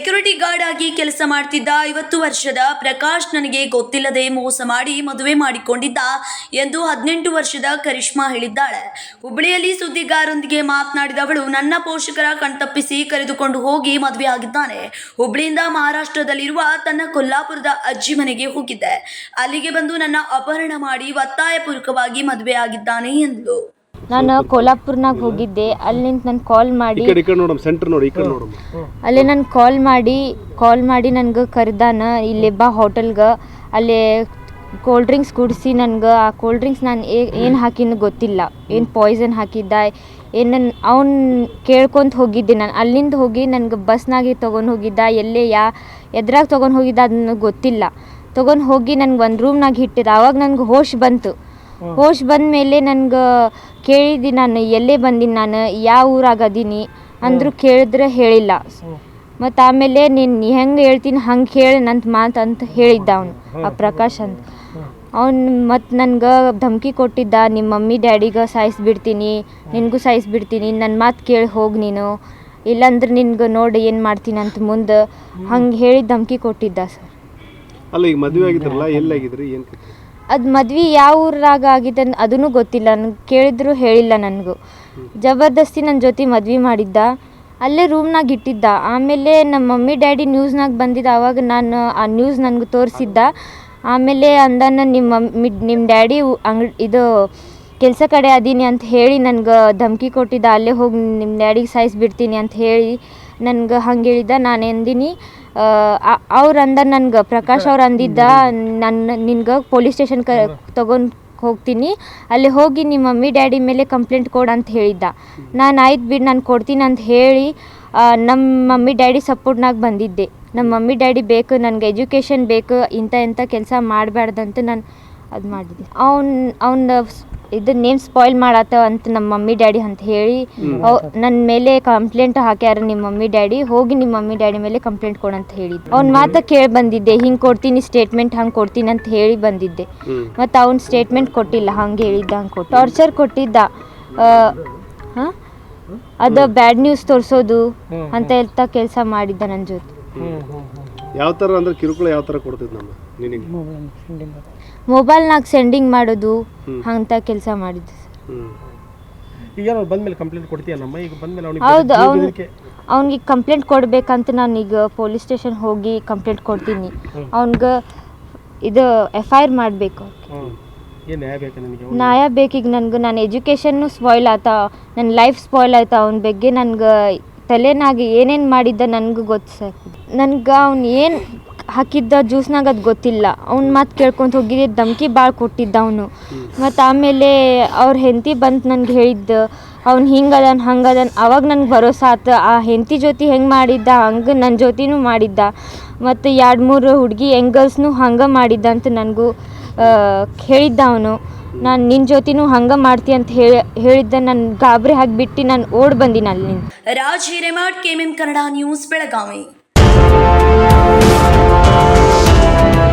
Security guard ಆಗಿ ಕೆಲಸ ಮಾಡ್ತಿದ್ದ ಐವತ್ತು ವರ್ಷದ ಪ್ರಕಾಶ್ ನನಗೆ ಗೊತ್ತಿಲ್ಲದೆ ಮೋಸ ಮಾಡಿ ಮದುವೆ ಮಾಡಿಕೊಂಡಿದ್ದ ಎಂದು ಹದಿನೆಂಟು ವರ್ಷದ ಕರಿಷ್ಮಾ ಹೇಳಿದ್ದಾಳೆ. ಹುಬ್ಬಳ್ಳಿಯಲ್ಲಿ ಸುದ್ದಿಗಾರರೊಂದಿಗೆ ಮಾತನಾಡಿದವಳು ನನ್ನ ಪೋಷಕರ ಕಣ್ತಪ್ಪಿಸಿ ಕರೆದುಕೊಂಡು ಹೋಗಿ ಮದುವೆ ಆಗಿದ್ದಾನೆ. ಹುಬ್ಬಳ್ಳಿಯಿಂದ ಮಹಾರಾಷ್ಟ್ರದಲ್ಲಿರುವ ತನ್ನ ಕೊಲ್ಲಾಪುರದ ಅಜ್ಜಿ ಮನೆಗೆ ಹೋಗಿದ್ದೆ. ಅಲ್ಲಿಗೆ ಬಂದು ನನ್ನ ಅಪಹರಣ ಮಾಡಿ ಒತ್ತಾಯಪೂರ್ವಕವಾಗಿ ಮದುವೆ ಆಗಿದ್ದಾನೆ ಎಂದಳು. ನಾನು ಕೋಲ್ಹಾಪುರ್ನಾಗ ಹೋಗಿದ್ದೆ. ಅಲ್ಲಿಂದ ನಾನು ಕಾಲ್ ಮಾಡಿ ಈ ಕಡೆ ಸೆಂಟರ್ ನೋಡಿ ಈ ಕಡೆ ನೋಡಮ್ಮ. ಅಲ್ಲಿ ನಾನು ಕಾಲ್ ಮಾಡಿ ಕಾಲ್ ಮಾಡಿ ನನಗೆ ಕರೆದಾನ. ಇಲ್ಲಿ ಬಾ ಹೋಟೆಲ್ಗೆ ಅಲ್ಲಿ ಕೋಲ್ಡ್ ಡ್ರಿಂಕ್ಸ್ ಕುಡಿಸಿ ನನಗೆ. ಆ ಕೋಲ್ಡ್ ಡ್ರಿಂಕ್ಸ್ ನಾನು ಏನು ಹಾಕಿನ ಗೊತ್ತಿಲ್ಲ. ಏನು ಪಾಯ್ಸನ್ ಹಾಕಿದ್ದ ಏನು ನನ್ನ ಅವ್ನು ಕೇಳ್ಕೊಂತ ಹೋಗಿದ್ದೆ ನಾನು. ಅಲ್ಲಿಂದ ಹೋಗಿ ನನಗೆ ಬಸ್ನಾಗೆ ತೊಗೊಂಡು ಹೋಗಿದ್ದ. ಎಲ್ಲೇ ಯಾ ಎದ್ರಾಗ ತೊಗೊಂಡು ಹೋಗಿದ್ದ ಅದನ್ನ ಗೊತ್ತಿಲ್ಲ. ತೊಗೊಂಡು ಹೋಗಿ ನನಗೆ ಒಂದು ರೂಮ್ನಾಗ ಇಟ್ಟಿದ್ದ. ಆವಾಗ ನನಗೆ ಹೋಶ್ ಬಂತು. ಹೋಶ್ ಬಂದ ಮೇಲೆ ನನಗೆ ಕೇಳಿದಿ ನಾನು ಎಲ್ಲೇ ಬಂದೀನಿ ನಾನು ಯಾವ ಊರಾಗ ಅದೀನಿ ಅಂದ್ರು ಕೇಳಿದ್ರೆ ಹೇಳಿಲ್ಲ. ಮತ್ತು ಆಮೇಲೆ ನೀನು ಹೆಂಗೆ ಹೇಳ್ತೀನಿ ಹಂಗೆ ಹೇಳಿ ನಂತ ಮಾತು ಅಂತ ಹೇಳಿದ್ದ ಅವನು ಆ ಪ್ರಕಾಶ್ ಅಂತ. ಅವ್ನು ಮತ್ತು ನನ್ಗೆ ಧಮಕಿ ಕೊಟ್ಟಿದ್ದ ನಿಮ್ಮ ಮಮ್ಮಿ ಡ್ಯಾಡಿಗೆ ಸಾಯಿಸ್ಬಿಡ್ತೀನಿ ನಿನಗೂ ಸಾಯಿಸ್ಬಿಡ್ತೀನಿ ನನ್ನ ಮಾತು ಕೇಳಿ ಹೋಗಿ ನೀನು. ಇಲ್ಲಾಂದ್ರೆ ನಿನ್ಗ ನೋಡಿ ಏನು ಮಾಡ್ತೀನಿ ಅಂತ ಮುಂದೆ ಹಂಗೆ ಹೇಳಿ ಧಮಕಿ ಕೊಟ್ಟಿದ್ದ ಸರ್. ಅಲ್ಲ ಈಗ ಮದುವೆ ಆಗಿದ್ರಲ್ಲ ಎಲ್ಲಾಗಿದ್ರಿ ಏನು ಅದು ಮದ್ವೆ ಯಾವ ಊರಾಗ ಆಗಿದೆ ಅದೂ ಗೊತ್ತಿಲ್ಲ. ನನಗೆ ಕೇಳಿದ್ರು ಹೇಳಿಲ್ಲ ನನಗೂ. ಜಬರ್ದಸ್ತಿ ನನ್ನ ಜೊತೆ ಮದ್ವೆ ಮಾಡಿದ್ದ. ಅಲ್ಲೇ ರೂಮ್ನಾಗ ಇಟ್ಟಿದ್ದ. ಆಮೇಲೆ ನಮ್ಮ ಮಮ್ಮಿ, ಡ್ಯಾಡಿ ನ್ಯೂಸ್ನಾಗ ಬಂದಿದ್ದ. ಆವಾಗ ನಾನು ಆ ನ್ಯೂಸ್ ನನಗೆ ತೋರಿಸಿದ್ದ. ಆಮೇಲೆ ಅಂದಾನ ನಿಮ್ಮ ಮಮ್ಮಿ ನಿಮ್ಮ ಡ್ಯಾಡಿ ಅಂಗ್, ಇದು ಕೆಲಸ ಕಡೆ ಅದೀನಿ ಅಂತ ಹೇಳಿ ನನಗೆ ಧಮಕಿ ಕೊಟ್ಟಿದ್ದ. ಅಲ್ಲೇ ಹೋಗಿ ನಿಮ್ಮ ಡ್ಯಾಡಿಗೆ ಸಾಯಿಸ್ಬಿಡ್ತೀನಿ ಅಂತ ಹೇಳಿ ನನಗೆ ಹಂಗೆ ಹೇಳಿದ್ದ, ನಾನು ಎಂದಿನಿ ಅವ್ರು ಅಂದ ನನ್ಗೆ, ಪ್ರಕಾಶ್ ಅವ್ರು ಅಂದಿದ್ದ ನನ್ನ ನಿನ್ಗೆ ಪೊಲೀಸ್ ಸ್ಟೇಷನ್ ಕ, ತೊಗೊಂಡು ಹೋಗ್ತೀನಿ, ಅಲ್ಲಿ ಹೋಗಿ ನಿಮ್ಮ ಮಮ್ಮಿ, ಡ್ಯಾಡಿ ಮೇಲೆ ಕಂಪ್ಲೇಂಟ್ ಕೊಡು ಅಂತ ಹೇಳಿದ್ದ. ನಾನು ಆಯ್ತು ಬಿಡು, ನಾನು ಕೊಡ್ತೀನಿ ಅಂತ ಹೇಳಿ ನಮ್ಮ ಮಮ್ಮಿ, ಡ್ಯಾಡಿ ಸಪೋರ್ಟ್ನಾಗ ಬಂದಿದ್ದೆ. ನಮ್ಮ ಮಮ್ಮಿ, ಡ್ಯಾಡಿ ಬೇಕು, ನನಗೆ ಎಜುಕೇಷನ್ ಬೇಕು ಇಂಥ ಇಂಥ ಕೆಲಸ ಮಾಡಬಾರ್ದಂತ ನಾನು ಅದು ಮಾಡಿದ್ವಿ. ಅವ್ನು ಅವ್ನ ಇದು ನೇಮ್ ಸ್ಪಾಯ್ಲ್ ಮಾಡತ್ತವ ಅಂತ ನಮ್ಮ ಮಮ್ಮಿ ಡ್ಯಾಡಿ ಅಂತ ಹೇಳಿ ಅವ್ ನನ್ನ ಮೇಲೆ ಕಂಪ್ಲೇಂಟ್ ಹಾಕ್ಯಾರ ನಿಮ್ಮ ಮಮ್ಮಿ ಡ್ಯಾಡಿ ಹೋಗಿ ನಿಮ್ಮ ಮಮ್ಮಿ ಡ್ಯಾಡಿ ಮೇಲೆ ಕಂಪ್ಲೇಂಟ್ ಕೊಡಂತ ಹೇಳಿದ್ದೆ ಅವ್ನ ಮಾತ ಕೇಳಿ ಬಂದಿದ್ದೆ ಹಿಂಗೆ ಕೊಡ್ತೀನಿ ಸ್ಟೇಟ್ಮೆಂಟ್ ಹಂಗೆ ಕೊಡ್ತೀನಿ ಅಂತ ಹೇಳಿ ಬಂದಿದ್ದೆ. ಮತ್ತ ಅವ್ನು ಸ್ಟೇಟ್ಮೆಂಟ್ ಕೊಟ್ಟಿಲ್ಲ ಹಂಗೆ ಹೇಳಿದ್ದ ಹಂಗೆ ಕೊಟ್ಟು ಟಾರ್ಚರ್ ಕೊಟ್ಟಿದ್ದ. ಹಾಂ? ಅದು ಬ್ಯಾಡ್ ನ್ಯೂಸ್ ತೋರಿಸೋದು ಅಂತ ಹೇಳ್ತಾ ಕೆಲಸ ಮಾಡಿದ್ದ ನನ್ನ ಜೊತೆ. ಯಾವ ಥರ ಅಂದ್ರೆ ಕಿರುಕುಳ ಯಾವ ಥರ ಕೊಡ್ತಿದ್ ನಮ್ಮ ನಿನಗೆ ಮೊಬೈಲ್ನಾಗ ಸೆಂಡಿಂಗ್ ಮಾಡೋದು. ಅಂತ ಕೆಲಸ ಮಾಡಿದ್ದೆ ಈಗ ಅವ್ನು ಬಂದ್ಮೇಲೆ ಕಂಪ್ಲೇಂಟ್ ಕೊಡ್ತೀಯಲ್ಲಮ್ಮ ಈಗ ಬಂದ್ಮೇಲೆ ಹೌದು ಅವನಿಗೆ ಅವ್ನು ಅವ್ನಿಗೆ ಕಂಪ್ಲೇಂಟ್ ಕೊಡ್ಬೇಕಂತ ನಾನು ಈಗ ಪೊಲೀಸ್ ಸ್ಟೇಷನ್ ಹೋಗಿ ಕಂಪ್ಲೇಂಟ್ ಕೊಡ್ತೀನಿ. ಅವ್ನಿಗೆ ಇದು ಎಫ್ ಐ ಆರ್ ಮಾಡಬೇಕು ಏನು ನ್ಯಾಯ ಬೇಕು ನಿನಗೆ ನ್ಯಾಯ ಬೇಕೀಗ ನನಗೆ ನನ್ನ ಎಜುಕೇಷನ್ನು ಸ್ಪಾಯ್ಲ್ ಆಯ್ತಾ ನನ್ನ ಲೈಫ್ ಸ್ಪಾಯ್ಲ್ ಆಯ್ತಾ ಅವನ ಬಗ್ಗೆ ನನಗೆ ತಲೆನಾಗಿ ಏನೇನು ಮಾಡಿದ್ದ ನನಗೂ ಗೊತ್ತು ಸರ್. ನನಗೆ ಅವ್ನು ಏನು ಹಾಕಿದ್ದ ಜ್ಯೂಸ್ನಾಗ ಅದು ಗೊತ್ತಿಲ್ಲ. ಅವ್ನ ಮಾತು ಕೇಳ್ಕೊಂತ ಹೋಗಿದ್ದೆ ಧಮ್ಕಿ ಭಾಳ ಕೊಟ್ಟಿದ್ದ ಅವನು. ಮತ್ತು ಆಮೇಲೆ ಅವ್ರ ಹೆಂಡತಿ ಬಂದು ನನಗೆ ಹೇಳಿದ್ದ ಅವ್ನು ಹಿಂಗದನ್ ಹಂಗದನ್ ಅವಾಗ ನನಗೆ ಭರೋಸಾ ಆತು. ಆ ಹೆಂಡತಿ ಜೊತೆ ಹೆಂಗೆ ಮಾಡಿದ್ದ ಹಂಗೆ ನನ್ನ ಜೊತೆನೂ ಮಾಡಿದ್ದ. ಮತ್ತು ಎರಡು ಮೂರು ಹುಡುಗಿ ಎಂಗಲ್ಸ್ನು ಹಂಗೆ ಮಾಡಿದ್ದ ಅಂತ ನನಗೂ ಹೇಳಿದ್ದ ಅವನು. ನಾನು ನಿನ್ನ ಜೊತೆನೂ ಹಂಗೆ ಮಾಡ್ತಿ ಅಂತ ಹೇಳಿ ಹೇಳಿದ್ದ ನಾನು ಗಾಬರಿ ಹಾಕಿಬಿಟ್ಟು ನಾನು ಓಡ್ ಬಂದಿನಿ ಅಲ್ಲಿ Raj Hiremath KMM Kannada news Belagavi. Thank you.